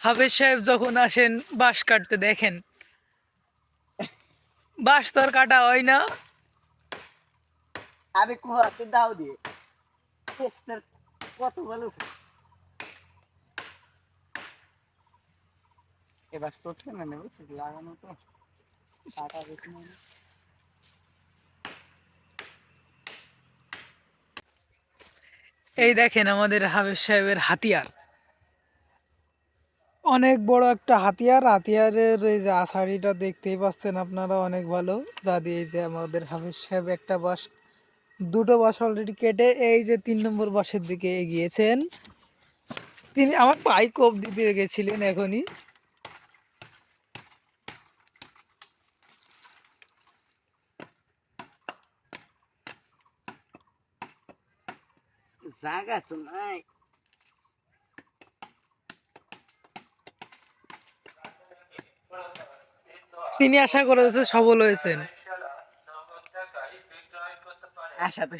হাফেজ সাহেব যখন আসেন, বাঁশ কাটতে দেখেন। বাঁশ তো কাটা হয় না। আরে কুয়াতে দাও দিয়ে কত ভালো এবার চটকে না নেবে লাগানো তো। এই দেখেন আমাদের হাফেজ সাহেবের হাতিয়ার। অনেক বড় একটা হাতিয়ার। হাতিয়ারের এই যে আষাঢ়িটা দেখতেই পাচ্ছেন আপনারা, অনেক ভালো। যা দিয়ে যে আমাদের হাফেজ সাহেব একটা বাস দুটো বাস অলরেডি কেটে এই যে তিন নম্বর বাসের দিকে এগিয়েছেন। তিনি আমার পাই কোপ দিতে গেছিলেন এখনই। জায়গা তো নাই। তিনি আশা করেছে সবল হয়েছেন। আশা তো